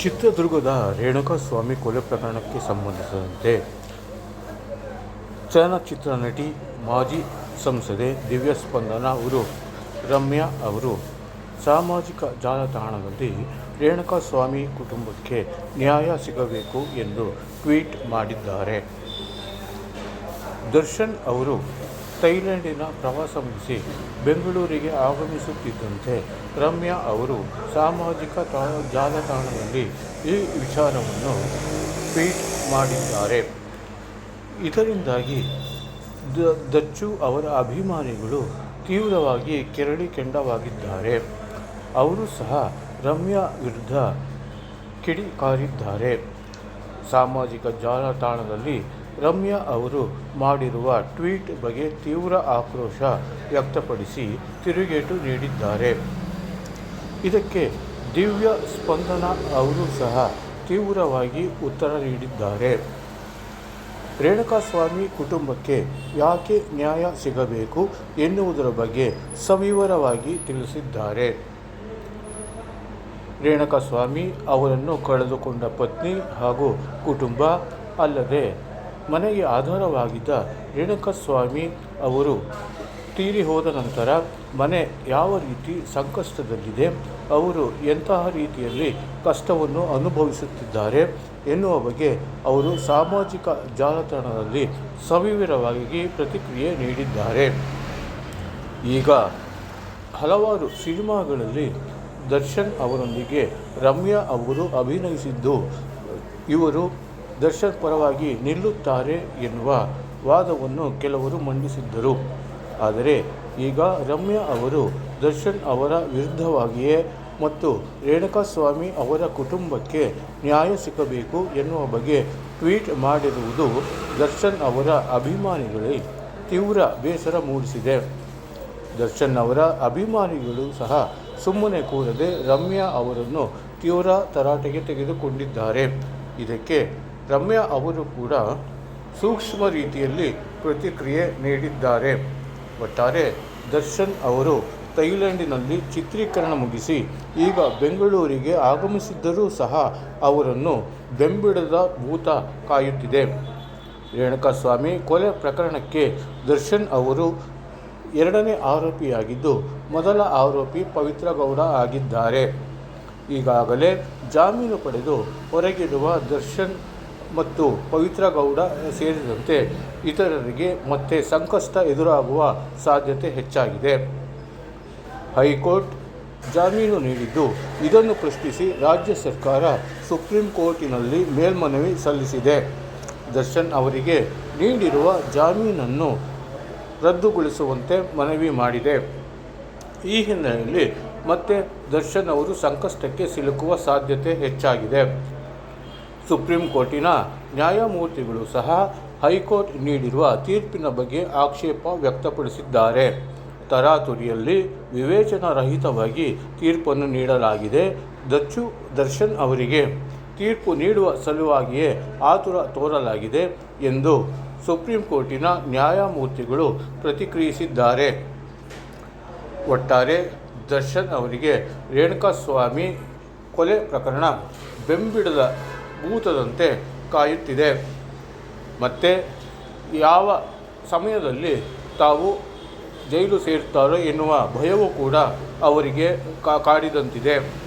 ಚಿತ್ರದುರ್ಗದ ರೇಣುಕಾಸ್ವಾಮಿ ಕೊಲೆ ಪ್ರಕರಣಕ್ಕೆ ಸಂಬಂಧಿಸಿದಂತೆ ಚಲನಚಿತ್ರ ನಟಿ, ಮಾಜಿ ಸಂಸದೆ ದಿವ್ಯ ಸ್ಪಂದನ ಅವರು, ರಮ್ಯಾ ಅವರು ಸಾಮಾಜಿಕ ಜಾಲತಾಣದಲ್ಲಿ ರೇಣುಕಾಸ್ವಾಮಿ ಕುಟುಂಬಕ್ಕೆ ನ್ಯಾಯ ಸಿಗಬೇಕು ಎಂದು ಟ್ವೀಟ್ ಮಾಡಿದ್ದಾರೆ. ದರ್ಶನ್ ಅವರು ಥೈಲ್ಯಾಂಡಿನ ಪ್ರವಾಸ ಮುಗಿಸಿ ಬೆಂಗಳೂರಿಗೆ ಆಗಮಿಸುತ್ತಿದ್ದಂತೆ ರಮ್ಯಾ ಅವರು ಸಾಮಾಜಿಕ ಜಾಲತಾಣದಲ್ಲಿ ಈ ವಿಚಾರವನ್ನು ಟ್ವೀಟ್ ಮಾಡಿದ್ದಾರೆ. ಇದರಿಂದಾಗಿ ದಚ್ಚು ಅವರ ಅಭಿಮಾನಿಗಳು ತೀವ್ರವಾಗಿ ಕೆರಳಿ ಕೆಂಡವಾಗಿದ್ದಾರೆ. ಅವರು ಸಹ ರಮ್ಯಾ ವಿರುದ್ಧ ಕಿಡಿಕಾರಿದ್ದಾರೆ. ಸಾಮಾಜಿಕ ಜಾಲತಾಣದಲ್ಲಿ ರಮ್ಯಾ ಅವರು ಮಾಡಿರುವ ಟ್ವೀಟ್ ಬಗ್ಗೆ ತೀವ್ರ ಆಕ್ರೋಶ ವ್ಯಕ್ತಪಡಿಸಿ ತಿರುಗೇಟು ನೀಡಿದ್ದಾರೆ. ಇದಕ್ಕೆ ದಿವ್ಯ ಸ್ಪಂದನ ಅವರು ಸಹ ತೀವ್ರವಾಗಿ ಉತ್ತರ ನೀಡಿದ್ದಾರೆ. ರೇಣುಕಾಸ್ವಾಮಿ ಕುಟುಂಬಕ್ಕೆ ಯಾಕೆ ನ್ಯಾಯ ಸಿಗಬೇಕು ಎನ್ನುವುದರ ಬಗ್ಗೆ ಸವಿವರವಾಗಿ ತಿಳಿಸಿದ್ದಾರೆ. ರೇಣುಕಾಸ್ವಾಮಿ ಅವರನ್ನು ಕಳೆದುಕೊಂಡ ಪತ್ನಿ ಹಾಗೂ ಕುಟುಂಬ ಅಲ್ಲದೆ ಮನೆಗೆ ಆಧಾರವಾಗಿದ್ದ ರೇಣುಕಸ್ವಾಮಿ ಅವರು ತೀರಿ ಹೋದ ನಂತರ ಮನೆ ಯಾವ ರೀತಿ ಸಂಕಷ್ಟದಲ್ಲಿದೆ, ಅವರು ಎಂತಹ ರೀತಿಯಲ್ಲಿ ಕಷ್ಟವನ್ನು ಅನುಭವಿಸುತ್ತಿದ್ದಾರೆ ಎನ್ನುವ ಬಗ್ಗೆ ಅವರು ಸಾಮಾಜಿಕ ಜಾಲತಾಣದಲ್ಲಿ ಸವಿವರವಾಗಿ ಪ್ರತಿಕ್ರಿಯೆ ನೀಡಿದ್ದಾರೆ. ಈಗ ಹಲವಾರು ಸಿನಿಮಾಗಳಲ್ಲಿ ದರ್ಶನ್ ಅವರೊಂದಿಗೆ ರಮ್ಯಾ ಅವರು ಅಭಿನಯಿಸಿದ್ದು ಇವರು ದರ್ಶನ್ ಪರವಾಗಿ ನಿಲ್ಲುತ್ತಾರೆ ಎನ್ನುವ ವಾದವನ್ನು ಕೆಲವರು ಮಂಡಿಸಿದ್ದರು. ಆದರೆ ಈಗ ರಮ್ಯಾ ಅವರು ದರ್ಶನ್ ಅವರ ವಿರುದ್ಧವಾಗಿಯೇ ಮತ್ತು ರೇಣುಕಾಸ್ವಾಮಿ ಅವರ ಕುಟುಂಬಕ್ಕೆ ನ್ಯಾಯ ಸಿಗಬೇಕು ಎನ್ನುವ ಬಗ್ಗೆ ಟ್ವೀಟ್ ಮಾಡಿರುವುದು ದರ್ಶನ್ ಅವರ ಅಭಿಮಾನಿಗಳೇ ತೀವ್ರ ಬೇಸರ ಮೂಡಿಸಿದೆ. ದರ್ಶನ್ ಅವರ ಅಭಿಮಾನಿಗಳು ಸಹ ಸುಮ್ಮನೆ ಕೂರದೆ ರಮ್ಯಾ ಅವರನ್ನು ತೀವ್ರ ತರಾಟೆಗೆ ತೆಗೆದುಕೊಂಡಿದ್ದಾರೆ. ಇದಕ್ಕೆ ರಮ್ಯಾ ಅವರು ಕೂಡ ಸೂಕ್ಷ್ಮ ರೀತಿಯಲ್ಲಿ ಪ್ರತಿಕ್ರಿಯೆ ನೀಡಿದ್ದಾರೆ. ಒಟ್ಟಾರೆ ದರ್ಶನ್ ಅವರು ಥೈಲ್ಯಾಂಡಿನಲ್ಲಿ ಚಿತ್ರೀಕರಣ ಮುಗಿಸಿ ಈಗ ಬೆಂಗಳೂರಿಗೆ ಆಗಮಿಸಿದ್ದರೂ ಸಹ ಅವರನ್ನು ಬೆಂಬಿಡದ ಭೂತ ಕಾಯುತ್ತಿದೆ. ರೇಣುಕಾಸ್ವಾಮಿ ಕೊಲೆ ಪ್ರಕರಣಕ್ಕೆ ದರ್ಶನ್ ಅವರು ಎರಡನೇ ಆರೋಪಿಯಾಗಿದ್ದು, ಮೊದಲ ಆರೋಪಿ ಪವಿತ್ರ ಗೌಡ ಆಗಿದ್ದಾರೆ. ಈಗಾಗಲೇ ಜಾಮೀನು ಪಡೆದು ಹೊರಗಿರುವ ದರ್ಶನ್ ಮತ್ತು ಪವಿತ್ರ ಗೌಡ ಸೇರಿದಂತೆ ಇತರರಿಗೆ ಮತ್ತೆ ಸಂಕಷ್ಟ ಎದುರಾಗುವ ಸಾಧ್ಯತೆ ಹೆಚ್ಚಾಗಿದೆ. ಹೈಕೋರ್ಟ್ ಜಾಮೀನು ನೀಡಿದ್ದು, ಇದನ್ನು ಪ್ರಶ್ನಿಸಿ ರಾಜ್ಯ ಸರ್ಕಾರ ಸುಪ್ರೀಂ ಕೋರ್ಟಿನಲ್ಲಿ ಮೇಲ್ಮನವಿ ಸಲ್ಲಿಸಿದೆ. ದರ್ಶನ್ ಅವರಿಗೆ ನೀಡಿರುವ ಜಾಮೀನನ್ನು ರದ್ದುಗೊಳಿಸುವಂತೆ ಮನವಿ ಮಾಡಿದೆ. ಈ ಹಿನ್ನೆಲೆಯಲ್ಲಿ ಮತ್ತೆ ದರ್ಶನ್ ಅವರು ಸಂಕಷ್ಟಕ್ಕೆ ಸಿಲುಕುವ ಸಾಧ್ಯತೆ ಹೆಚ್ಚಾಗಿದೆ. ಸುಪ್ರೀಂ ಕೋರ್ಟಿನ ನ್ಯಾಯಮೂರ್ತಿಗಳು ಸಹ ಹೈಕೋರ್ಟ್ ನೀಡಿರುವ ತೀರ್ಪಿನ ಬಗ್ಗೆ ಆಕ್ಷೇಪ ವ್ಯಕ್ತಪಡಿಸಿದ್ದಾರೆ. ತರಾತುರಿಯಲ್ಲಿ ವಿವೇಚನಾರಹಿತವಾಗಿ ತೀರ್ಪನ್ನು ನೀಡಲಾಗಿದೆ ದಚ್ಚು ದರ್ಶನ್ ಅವರಿಗೆ. ತೀರ್ಪು ನೀಡುವ ಸಲುವಾಗಿಯೇ ಆತುರ ತೋರಲಾಗಿದೆ ಎಂದು ಸುಪ್ರೀಂ ಕೋರ್ಟಿನ ನ್ಯಾಯಮೂರ್ತಿಗಳು ಪ್ರತಿಕ್ರಿಯಿಸಿದ್ದಾರೆ. ಒಟ್ಟಾರೆ ದರ್ಶನ್ ಅವರಿಗೆ ರೇಣುಕಾಸ್ವಾಮಿ ಕೊಲೆ ಪ್ರಕರಣ ಬೆಂಬಿಡದ ಭೂತದಂತೆ ಕಾಯುತ್ತಿದೆ. ಮತ್ತು ಯಾವ ಸಮಯದಲ್ಲಿ ತಾವು ಜೈಲು ಸೇರುತ್ತಾರೋ ಎನ್ನುವ ಭಯವೂ ಕೂಡ ಅವರಿಗೆ ಕಾಡಿದಂತಿದೆ.